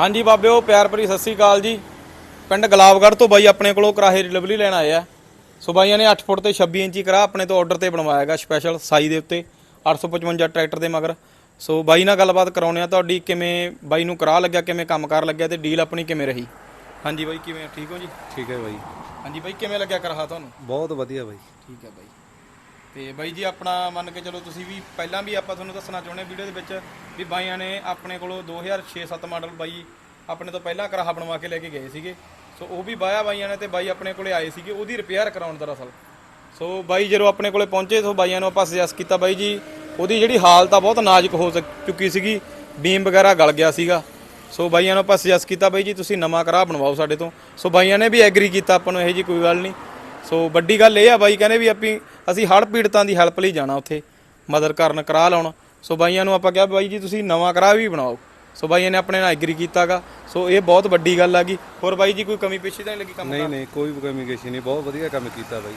ਹਾਂਜੀ ਬਾਬਿਓ ਪਿਆਰ ਭਰੀ ਸਤਿ ਸ੍ਰੀ ਅਕਾਲ ਜੀ। ਪਿੰਡ ਗਲਾਬਗੜ੍ਹ ਤੋਂ ਬਾਈ ਆਪਣੇ ਕੋਲੋਂ ਕਰਾਹੇ ਡਿਲੀਵਰੀ ਲੈਣ ਆਏ ਆ। ਸੋ ਬਾਈਆਂ ਨੇ 8 ਫੁੱਟ ਤੇ 26 ਇੰਚੀ ਕਰਾ ਆਪਣੇ ਤੋਂ ਆਰਡਰ ਤੇ ਬਣਵਾਇਆਗਾ ਸਪੈਸ਼ਲ ਸਾਈ ਦੇ ਉੱਤੇ 855 ਟਰੈਕਟਰ ਦੇ ਮਗਰ। ਸੋ ਬਾਈ ਨਾਲ ਗੱਲਬਾਤ ਕਰਾਉਣੇ ਆ ਤੁਹਾਡੀ ਕਿਵੇਂ ਬਾਈ ਨੂੰ ਕਰਾ ਲੱਗਿਆ ਕਿਵੇਂ ਕੰਮਕਾਰ ਲੱਗਿਆ ਤੇ ਡੀਲ ਆਪਣੀ ਕਿਵੇਂ ਰਹੀ? ਹਾਂਜੀ ਬਾਈ ਕਿਵੇਂ ਠੀਕ ਹੋ ਜੀ? ਠੀਕ ਹੈ ਬਾਈ। ਹਾਂਜੀ ਬਾਈ ਕਿਵੇਂ ਲੱਗਿਆ ਕਰਾਹਾ ਤੁਹਾਨੂੰ? ਬਹੁਤ ਵਧੀਆ ਬਾਈ। ਠੀਕ ਹੈ ਬਾਈ। ਤੇ ਬਾਈ ਜੀ, ਆਪਣਾ ਮੰਨ ਕੇ ਚਲੋ ਤੁਸੀਂ ਵੀ ਪਹਿਲਾਂ ਵੀ ਆਪਾਂ ਤੁਹਾਨੂੰ ਦੱਸਣਾ ਚਾਹੁੰਦੇ ਵੀਡੀਓ ਦੇ ਵਿੱਚ ਵੀ ਬਾਈਆਂ ਨੇ ਆਪਣੇ ਕੋਲੋਂ 2006-7 ਮਾਡਲ ਬਾਈ ਆਪਣੇ ਤੋਂ ਪਹਿਲਾਂ ਕਰਾਹਾ ਬਣਵਾ ਕੇ ਲੈ ਕੇ ਗਏ ਸੀਗੇ। ਸੋ ਉਹ ਵੀ ਬਾਇਆ ਬਾਈਆਂ ਨੇ ਤੇ ਬਾਈ ਆਪਣੇ ਕੋਲੇ ਆਏ ਸੀਗੇ, ਉਹਦੀ ਰਿਪੇਅਰ ਕਰਾਉਣ ਦਰਅਸਲ। ਸੋ ਬਾਈ ਜਦੋਂ ਆਪਣੇ ਕੋਲੇ ਪਹੁੰਚੇ, ਸੋ ਬਾਈਆਂ ਨੂੰ ਆਪਾਂ ਸੁਜੈਸਟ ਕੀਤਾ ਬਾਈ ਜੀ, ਉਹਦੀ ਜਿਹੜੀ ਹਾਲਤ ਆ ਬਹੁਤ ਨਾਜ਼ੁਕ ਹੋ ਸਕ- ਚੁੱਕੀ ਸੀਗੀ ਬੀਮ ਵਗੈਰਾ ਗਲ ਗਿਆ ਸੀਗਾ। ਸੋ ਬਾਈਆਂ ਨੂੰ ਆਪਾਂ ਸੁਜੈਸਟ ਕੀਤਾ ਬਾਈ ਜੀ, ਤੁਸੀਂ ਨਵਾਂ ਕਰਾਹ ਬਣਵਾਓ ਸਾਡੇ ਤੋਂ। ਸੋ ਬਾਈਆਂ ਨੇ ਵੀ ਐਗਰੀ ਕੀਤਾ, ਆਪਾਂ ਨੂੰ ਇਹੋ ਜੀ ਕੋਈ ਗੱਲ ਨਹੀਂ। ਸੋ ਵੱਡੀ ਗੱਲ ਇਹ ਆ ਬਾਈ ਕਹਿੰਦੇ ਵੀ ਆਪੀ ਅਸੀਂ ਹੜ੍ਹ ਪੀੜਤਾਂ ਦੀ ਹੈਲਪ ਲਈ ਜਾਣਾ ਉੱਥੇ। ਮਦਦ ਕਰਨ ਕਰਾ ਲਾਉਣ। ਸੋ ਬਾਈਆਂ ਨੂੰ ਆਪਾਂ ਕਿਹਾ ਬਾਈ ਜੀ ਤੁਸੀਂ ਨਵਾਂ ਕਰਾ ਵੀ ਬਣਾਓ। ਸੋ ਬਾਈਆਂ ਨੇ ਆਪਣੇ ਨਾਲ ਐਗਰੀ ਕੀਤਾਗਾ। ਸੋ ਇਹ ਬਹੁਤ ਵੱਡੀ ਗੱਲ ਆਗੀ ਹੋਰ ਬਾਈ ਜੀ ਕੋਈ ਕਮੀ ਪੇਸ਼ੀ ਤਾਂ ਨਹੀਂ ਲੱਗੀ ਕੰਮ ਨਹੀਂ ਨਹੀਂ ਕੋਈ ਕਮਿਊਨੀਕੇਸ਼ਨ ਨਹੀਂ। ਬਹੁਤ ਵਧੀਆ ਕੰਮ ਕੀਤਾ ਬਾਈ।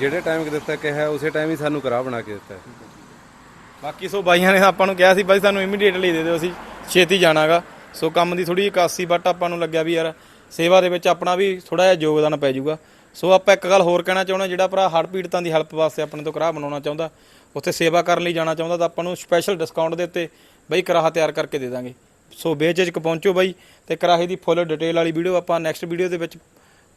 ਜਿਹੜੇ ਟਾਈਮ ਕਿ ਦਿੱਤਾ ਕਿਹਾ ਉਸੇ ਟਾਈਮ ਹੀ ਸਾਨੂੰ ਕਰਾ ਬਣਾ ਕੇ ਦਿੱਤਾ ਬਾਕੀ ਸੋ ਬਾਈਆਂ ਨੇ ਆਪਾਂ ਨੂੰ ਕਿਹਾ ਸੀ ਬਾਈ ਸਾਨੂੰ ਇਮੀਡੀਏਟਲੀ ਦੇ ਦਿਓ ਅਸੀਂ ਛੇਤੀ ਜਾਣਾਗਾ। ਸੋ ਕੰਮ ਦੀ ਥੋੜੀ ਕਾਸੀ ਬਟ ਆਪਾਂ ਨੂੰ ਲੱਗਿਆ ਵੀ ਯਾਰ ਸੇਵਾ ਦੇ ਵਿੱਚ ਆਪਣਾ ਵੀ ਥੋੜਾ ਜਿਹਾ ਯੋਗਦਾਨ ਪੈ ਜਾਊਗਾ। ਸੋ ਆਪਾਂ ਇੱਕ ਗੱਲ ਹੋਰ ਕਹਿਣਾ ਚਾਹੁੰਦਾ ਜਿਹੜਾ ਭਰਾ ਹੜ੍ਹ ਪੀੜਤਾਂ ਦੀ ਹੈਲਪ ਵਾਸਤੇ ਆਪਣੇ ਤੋਂ ਕਰਾਹ ਬਣਾਉਣਾ ਚਾਹੁੰਦਾ, ਉੱਥੇ ਸੇਵਾ ਕਰਨ ਲਈ ਜਾਣਾ ਚਾਹੁੰਦਾ, ਤਾਂ ਆਪਾਂ ਨੂੰ ਸਪੈਸ਼ਲ ਡਿਸਕਾਊਂਟ ਦੇ ਉੱਤੇ ਬਈ ਕਰਾਹ ਤਿਆਰ ਕਰਕੇ ਦੇ ਦਾਂਗੇ। ਸੋ ਬੇਝਿਜਕ ਪਹੁੰਚੋ ਬਾਈ ਤੇ ਕਰਾਹੇ ਦੀ ਫੁੱਲ ਡਿਟੇਲ ਵਾਲੀ ਵੀਡੀਓ ਆਪਾਂ ਨੈਕਸਟ ਵੀਡੀਓ ਦੇ ਵਿੱਚ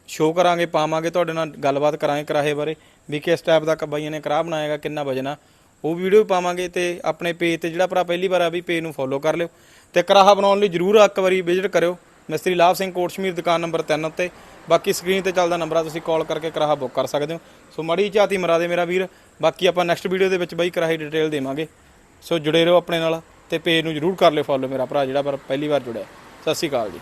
ਸ਼ੋਅ ਕਰਾਂਗੇ, ਪਾਵਾਂਗੇ, ਤੁਹਾਡੇ ਨਾਲ ਗੱਲਬਾਤ ਕਰਾਂਗੇ ਕਰਾਹੇ ਬਾਰੇ, ਵੀ ਕਿਸ ਟਾਈਪ ਦਾ ਕ- ਬਾਈਆਂ ਨੇ ਕਰਾਹ ਬਣਾਏਗਾ, ਕਿੰਨਾ ਵਜਣਾ। ਉਹ ਵੀਡੀਓ ਵੀ ਪਾਵਾਂਗੇ ਤੇ ਆਪਣੇ ਪੇਜ ਤੇ ਜਿਹੜਾ ਭਰਾ ਪਹਿਲੀ ਵਾਰ ਆ ਵੀ ਪੇਜ ਨੂੰ ਫੋਲੋ ਕਰ ਲਿਓ। ਤੇ ਕਰਾਹਾ ਬਣਾਉਣ ਲਈ ਜਰੂਰ ਇੱਕ ਵਾਰੀ ਵਿਜ਼ਿਟ ਕਰਿਓ। ਮਿਸਤਰੀ ਲਾਭ ਸਿੰਘ ਕੋਟਸ਼ਮੀਰ ਦੁਕਾਨ ਨੰਬਰ 3 ਉੱਤੇ। ਬਾਕੀ ਸਕਰੀਨ ਤੇ ਚੱਲਦਾ ਨੰਬਰ ਆ ਤੁਸੀਂ ਕਾਲ ਕਰਕੇ ਕਰਾਹਾ ਬੁੱਕ ਕਰ ਸਕਦੇ ਹੋ। ਸੋ ਮੜੀ ਝਾਤੀ ਮਰਾ ਦੇ ਮੇਰਾ ਵੀਰ। ਬਾਕੀ ਆਪਾਂ ਨੈਕਸਟ ਵੀਡੀਓ ਦੇ ਵਿੱਚ ਬਈ ਕਰਾਹੀ ਡਿਟੇਲ ਦੇਵਾਂਗੇ। ਸੋ ਜੁੜੇ ਰਹੋ ਆਪਣੇ ਨਾਲ ਤੇ ਪੇਜ ਨੂੰ ਜਰੂਰ ਕਰ ਲਿਓ ਫੋਲੋ ਮੇਰਾ ਭਰਾ ਜਿਹੜਾ ਪਰ ਪਹਿਲੀ ਵਾਰ ਜੁੜਿਆ। ਸਤਿ ਸ਼੍ਰੀ ਅਕਾਲ ਜੀ।